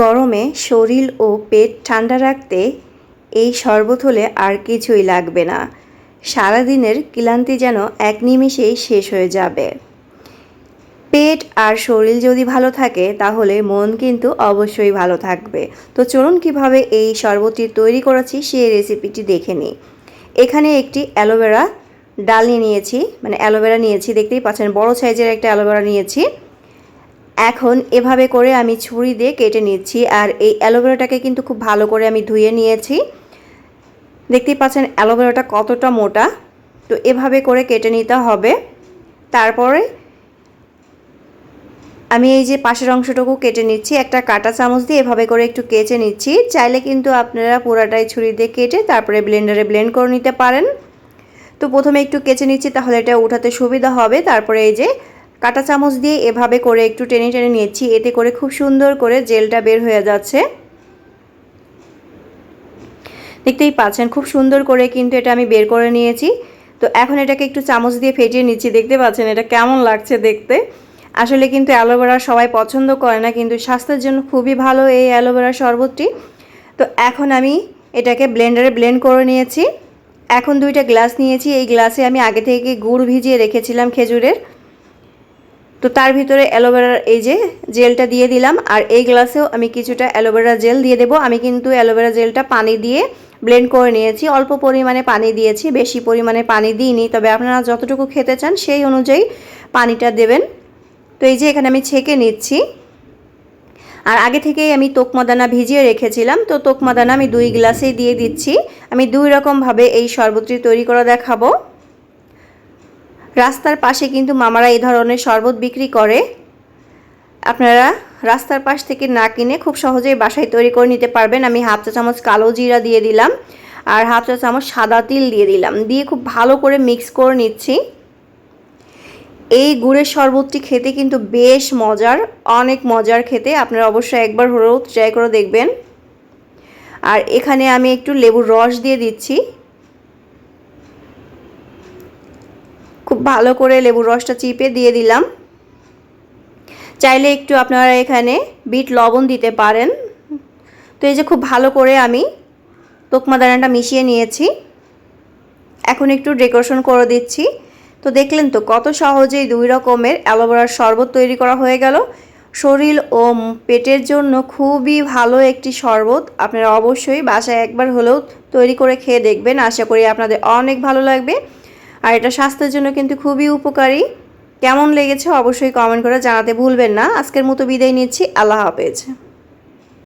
গরমে শরীর ও পেট ঠান্ডা রাখতে এই শরবত হলে আর কিছুই লাগবে না। সারাদিনের ক্লান্তি যেন এক নিমেষেই শেষ হয়ে যাবে। পেট আর শরীর যদি ভালো থাকে, তাহলে মন কিন্তু অবশ্যই ভালো থাকবে। তো চলুন কীভাবে এই শরবতটি তৈরি করেছি সেই রেসিপিটি দেখে নিই। এখানে একটি অ্যালোভেরা ডাল নিয়ে নিয়েছি মানে অ্যালোভেরা নিয়েছি, দেখতেই পাচ্ছেন বড় সাইজের একটা অ্যালোভেরা নিয়েছি। এখন এভাবে করে আমি ছুরি দিয়ে কেটে নিচ্ছি আর এই অ্যালোভেরাটাকে কিন্তু খুব ভালো করে আমি ধুয়ে নিয়েছি। দেখতেই পাচ্ছেন অ্যালোভেরাটা কতটা মোটা। তো এভাবে করে কেটে নিতে হবে। তারপরে আমি এই যে পাশের অংশটুকু কেটে নিচ্ছি, একটা কাটা চামচ দিয়ে এভাবে করে একটু কেচে নিচ্ছি। চাইলে কিন্তু আপনারা পুরাটাই ছুরি দিয়ে কেটে তারপরে ব্লেন্ডারে ব্লেন্ড করে নিতে পারেন। তো প্রথমে একটু কেচে নিচ্ছি, তাহলে এটা উঠাতে সুবিধা হবে। তারপরে এই যে কাটা চামচ দিয়ে এভাবে করে একটু টেনে টেনে নিচ্ছি এতে করে খুব সুন্দর করে জেলটা বের হয়ে যাচ্ছে। দেখতেই পাচ্ছেন, খুব সুন্দর করে কিন্তু এটা আমি বের করে নিয়েছি। তো এখন এটাকে একটু চামচ দিয়ে ফেটিয়ে নিচ্ছি, দেখতে পাচ্ছেন এটা কেমন লাগছে দেখতে। আসলে কিন্তু অ্যালোভেরা সবাই পছন্দ করে না, কিন্তু স্বাস্থ্যের জন্য খুবই ভালো এই অ্যালোভেরা শরবতটি। তো এখন আমি এটাকে ব্লেন্ডারে ব্লেন্ড করে নিয়েছি। এখন দুইটা গ্লাস নিয়েছি, এই গ্লাসে আমি আগে থেকে গুড় ভিজিয়ে রেখেছিলাম খেজুরের। তো তার ভিতরে অ্যালোভেরার এই যে জেলটা দিয়ে দিলাম, আর এই গ্লাসেও আমি কিছুটা অ্যালোভেরা জেল দিয়ে দেবো। আমি কিন্তু অ্যালোভেরা জেলটা পানি দিয়ে ব্লেন্ড করে নিয়েছি। অল্প পরিমাণে পানি দিয়েছি, বেশি পরিমাণে পানি দিইনি। তবে আপনারা যতটুকু খেতে চান সেই অনুযায়ী পানিটা দেবেন। তো এই যে এখানে আমি ছেঁকে নিচ্ছি। আর আগে থেকেই আমি তোকমাদানা ভিজিয়ে রেখেছিলাম। তো তোকমাদানা আমি দুই গ্লাসেই দিয়ে দিচ্ছি। আমি দুই রকমভাবে এই শরবতটি তৈরি করা দেখাবো। রাস্তার পাশে কিন্তু মামারা এই ধরনের শরবত বিক্রি করে। আপনারা রাস্তার পাশ থেকে না কিনে খুব সহজেই বাসায় তৈরি করে নিতে পারবেন। আমি হাফ চা চামচ কালো জিরা দিয়ে দিলাম আর হাফ চা চামচ সাদা তিল দিয়ে দিলাম। দিয়ে খুব ভালো করে মিক্স করে নিচ্ছি। এই গুড়ের শরবতটি খেতে কিন্তু বেশ মজার, অনেক মজার খেতে। আপনারা অবশ্যই একবার হলেও ট্রাই করে দেখবেন। আর এখানে আমি একটু লেবুর রস দিয়ে দিচ্ছি। খুব ভালো করে লেবুর রসটা চিপে দিয়ে দিলাম। চাইলে একটু আপনারা এখানে বিট লবণ দিতে পারেন। তো এই যে খুব ভালো করে আমি তোকমা দানাটা মিশিয়ে নিয়েছি। এখন একটু ডেকোরেশন করে দিচ্ছি। তো দেখলেন তো কত সহজেই দুই রকমের অ্যালোভেরার শরবত তৈরি করা হয়ে গেল। শরীর ও পেটের জন্য খুবই ভালো একটি শরবত। আপনারা অবশ্যই বাসায় একবার হলেও তৈরি করে খেয়ে দেখবেন। আশা করি আপনাদের অনেক ভালো লাগবে। আর এটা স্বাস্থ্যের জন্য কিন্তু খুবই উপকারী। কেমন লেগেছে অবশ্যই কমেন্ট করে জানাতে ভুলবেন না। আজকের মতো বিদায় নিচ্ছি। আল্লাহ হাফেজ।